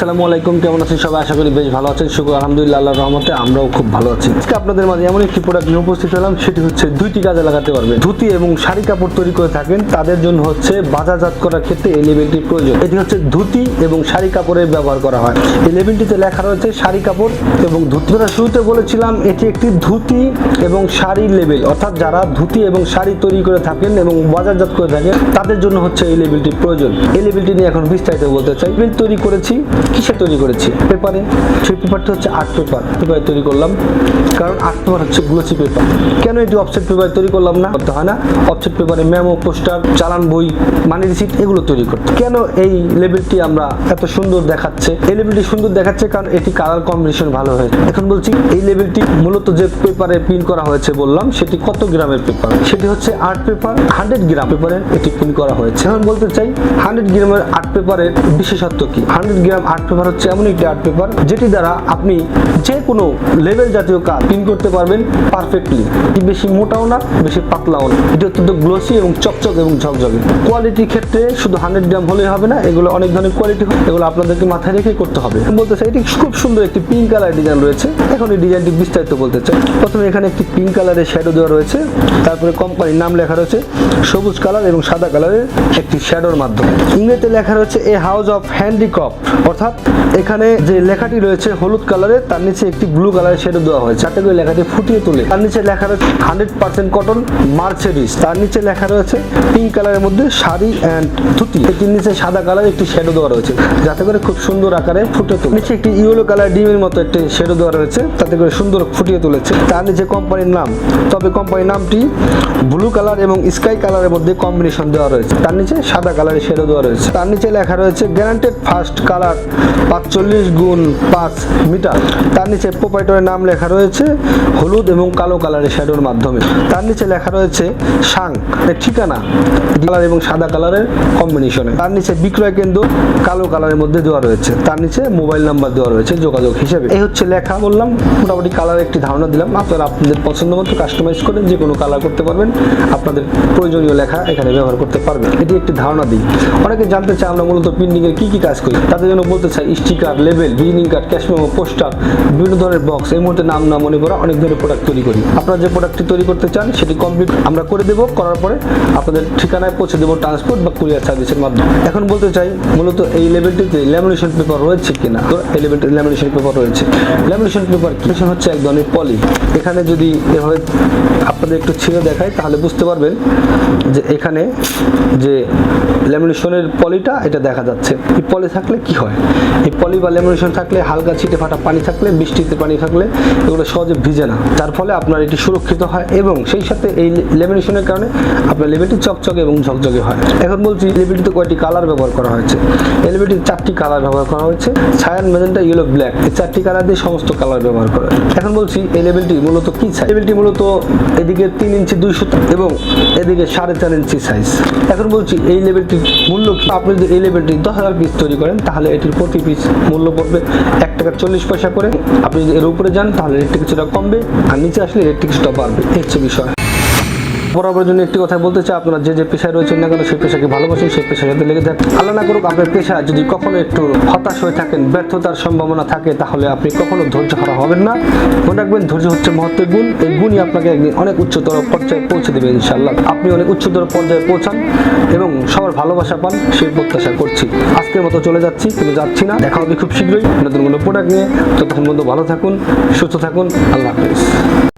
আসসালামু আলাইকুম, কেমন আছেন সবাই? আশা করি বেশ ভালো আছেন। শুক্র, আলহামদুলিল্লাহ, আল্লাহর রহমতে আমরাও খুব ভালো আছি। আজকে আপনাদের মাঝে এমন একটি প্রোডাক্ট নিয়ে উপস্থিত হলাম, সেটি হচ্ছে দুইটি কাজে লাগাতে পারবে ধুতি এবং শাড়ি কাপড় তৈরি করে থাকেন। তাদের জন্য হচ্ছে বাজারজাত করার ক্ষেত্রে এই লেবেলটির প্রয়োজন। এটি হচ্ছে ধুতি এবং শাড়ি কাপড়ের ব্যবহার করা হয়। এই লেবেলটিতে লেখা রয়েছে শাড়ি কাপড় এবং ধুতি। আমরা শুরুতে বলেছিলাম, এটি একটি ধুতি এবং শাড়ির লেবেল অর্থাৎ যারা ধুতি এবং শাড়ি তৈরি করে থাকেন এবং বাজারজাত করে থাকেন, তাদের জন্য হচ্ছে এই লেবেলটি প্রয়োজন। এই লেবেলটি নিয়ে এখন বিস্তারিত বলতে চাই। লেবেল তৈরি করেছি কিসে তৈরি করেছি? পেপারে? সেই পেপারটি হচ্ছে আর্ট পেপার। পেপারে তৈরি করলাম। কারণ আর্ট পেপার হচ্ছে গ্লোসি পেপার। কেন এটি অফসেট পেপারে তৈরি করলাম না? করতে হয় না। অফসেট পেপারে মেমো, পোস্টার, চালান বই, মানি রিসিট এগুলো তৈরি করতে। কেন এই লেবেলটি আমরা এত সুন্দর দেখাচ্ছে? এই লেবেলটি সুন্দর দেখাচ্ছে কারণ এটি কালার কম্বিনেশন ভালো হয়েছে। এখন বলছি, এই লেবেলটি মূলত যে পেপারে প্রিন্ট করা হয়েছে বললাম, সেটি কত গ্রামের পেপার? সেটি হচ্ছে আর্ট পেপার, হান্ড্রেড গ্রাম পেপারে এটি প্রিন্ট করা হয়েছে। এখন বলতে চাই, হান্ড্রেড গ্রামের আর্ট পেপারের বিশেষত্ব কি? হান্ড্রেড গ্রাম আর্ট পেপার হচ্ছে এমন একটি আর্ট পেপার, যেটি দ্বারা আপনি যে কোনো লেভেল জাতীয় কাজ প্রিন্ট করতে পারবেন পারফেক্টলি। বেশি মোটাও না, বেশি পাতলাও না। এটি অত্যন্ত গ্লোসি এবং চকচক এবং ঝকঝকে। কোয়ালিটির ক্ষেত্রে শুধু হান্ড্রেড গ্রাম হলেই হবে না, এগুলো অনেক ধরনের কোয়ালিটি এগুলো আপনাদেরকে মাথায় রেখে করতে হবে। বলতে চাই এটি খুব সুন্দর একটি পিঙ্ক কালার ডিজাইন রয়েছে। এখন এই ডিজাইনটি বিস্তারিত বলতে চাই। প্রথমে এখানে একটি পিঙ্ক কালারের শ্যাডো দেওয়া রয়েছে। তারপরে কোম্পানির নাম লেখা রয়েছে সবুজ কালার এবং সাদা কালারের একটি শ্যাডোর মাধ্যমে। ইংরেজিতে লেখা রয়েছে এ হাউস অফ হ্যান্ডিক্রাফট অর্থাৎ এখানে যে লেখাটি রয়েছে হলুদ কালারের তার নিচে একটি ব্লু কালারের শ্যাডো দেওয়া হয়েছে। যাতে করে লেখাটি ফুটিয়ে তোলে। তার নিচে লেখা রয়েছে হান্ড্রেড পার্সেন্ট কটন মার্সেডিস তার নিচে লেখা রয়েছে পিঙ্ক কালারের মধ্যে শাড়ি অ্যান্ড ধুতি। এটির নিচে সাদা কালার একটি শ্যাডো দেওয়া রয়েছে। যাতে করে খুব সুন্দর আকারে ফুটে তোলে। নিচে একটি ইয়েলো কালার ডিমের মতো একটি শ্যাডো দেওয়া রয়েছে, তাতে করে সুন্দর ফুটিয়ে তুলেছে। তার নিচে কোম্পানির নাম। তবে কোম্পানির নামটি ব্লু কালার এবং স্কাই কালারের মধ্যে কম্বিনেশন দেওয়া রয়েছে। তার নিচে সাদা কালারের শেডো দেওয়া রয়েছে। তার নিচে লেখা রয়েছে গ্যারান্টেড ফার্স্ট কালার পাঁচচল্লিশ গুণ পাঁচ মিটার। তার নিচে প্রোপাইটরের নাম লেখা রয়েছে হলুদ এবং কালো কালারের শ্যাডোর মাধ্যমে। তার নিচে লেখা রয়েছে সাং মানে ঠিকানা, কালার এবং সাদা কালারের কম্বিনেশনে তার নিচে বিক্রয় কেন্দ্র, কালো কালারের মধ্যে দেওয়া রয়েছে। তার নিচে মোবাইল নাম্বার দেওয়া রয়েছে যোগাযোগ হিসেবে। এই হচ্ছে লেখা, বললাম, মোটামুটি কালার একটি ধারণা দিলাম। আপনারা আপনাদের পছন্দ মতো কাস্টমাইজ করে যে কোনো কালার করতে পারবেন। আপনাদের প্রয়োজনীয় লেখা এখানে ব্যবহার করতে পারবেন। এটি একটি ধারণা দিই। অনেকে জানতে চায় আমরা মূলত প্রিন্টিং এর কি কি কাজ করি, তাদের জন্য বলতে চাই sticker label visiting card cash memo poster বিভিন্ন ধরনের বক্স এই মুহূর্তে নাম না মনে করা অনেক ধরনের প্রোডাক্ট তৈরি করি। আপনারা যে প্রোডাক্টটি তৈরি করতে চান, সেটি কমপ্লিট আমরা করে দেবো, করার পরে আপনাদের ঠিকানায় পৌঁছে দেবো ট্রান্সপোর্ট বা কুরিয়ার সার্ভিসের মাধ্যমে। এখন বলতে চাই, মূলত এই লেভেলটিতে ল্যামিনেশন পেপার রয়েছে কিনা? এই লেভেলটি ল্যামিনেশন পেপার রয়েছে। ল্যামিনেশন পেপার কি? হচ্ছে এক ধরনের পলি এখানে যদি এভাবে আপনাদের একটু ছিঁড়ে দেখায় তাহলে বুঝতে পারবেন যে এখানে যে ল্যামিনেশনের পলিটা এটা দেখা যাচ্ছে। এই পলি থাকলে কি হয়? এই পলি বা ল্যামিনেশন থাকলে হালকা ছিটে ফাটা পানি থাকলে, বৃষ্টিতে পানি থাকলে এগুলো সহজে ভিজে না। যার ফলে আপনার এটি সুরক্ষিত হয় এবং সেই সাথে এই ল্যামিনেশনের কারণে আপনার লেবেলটি চকচকে এবং ঝকঝকে হয়। এখন বলছি লেবেলটিতে কয়টি কালার ব্যবহার করা হয়েছে? এই লেবেলটির চারটি কালার ব্যবহার করা হয়েছে। ছায়ান মেজেন্টা ইয়েলো ব্ল্যাক এই চারটি কালার দিয়ে সমস্ত কালার ব্যবহার করা। এখন বলছি, এই লেবেলটি মূলত কি সাইজ লেবেলটি মূলত এদিকে তিন ইঞ্চি, দুই সুতা এবং এদিকে সাড়ে চার ইঞ্চি সাইজ এখন বলছি, এই লেবেলটির মূল্য কি? আপনি যদি এই লেবেলটি দশ হাজার পিস তৈরি করেন, তাহলে এটির প্রতি পিস মূল্য পড়বে এক টাকা চল্লিশ পয়সা করে। আপনি যদি এর উপরে যান, তাহলে রেটটি কিছুটা কমবে, আর নিচে আসলে রেটটি কিছুটা বাড়বে। হচ্ছে বিষয়। বরাবর জন্য একটি কথা বলতে চাই, আপনারা যে যে পেশায় রয়েছেন না কেন, সেই পেশাকে ভালোবাসেন, সেই পেশার সাথে লেগে থাকেন আল্লাহ না করুক, আপনার পেশা যদি কখনো একটু হতাশ হয়ে থাকেন, ব্যর্থতার সম্ভাবনা থাকে, তাহলে আপনি কখনো ধৈর্য হারা হবেন না। মনে রাখবেন, ধৈর্য হচ্ছে মহত্বের গুণ। এই গুণই আপনাকে একদিন অনেক উচ্চতর পর্যায়ে পৌঁছে দেবে ইনশাল্লাহ আপনি অনেক উচ্চতর পর্যায়ে পৌঁছান এবং সবার ভালোবাসা পান, সেই প্রত্যাশা করছি। আজকের মতো চলে যাচ্ছি, কিন্তু যাচ্ছি না। দেখা হবে খুব শীঘ্রই নতুন কোনো প্রোডাক্ট নিয়ে। ততক্ষণ মতো ভালো থাকুন, সুস্থ থাকুন। আল্লাহ হাফিজ।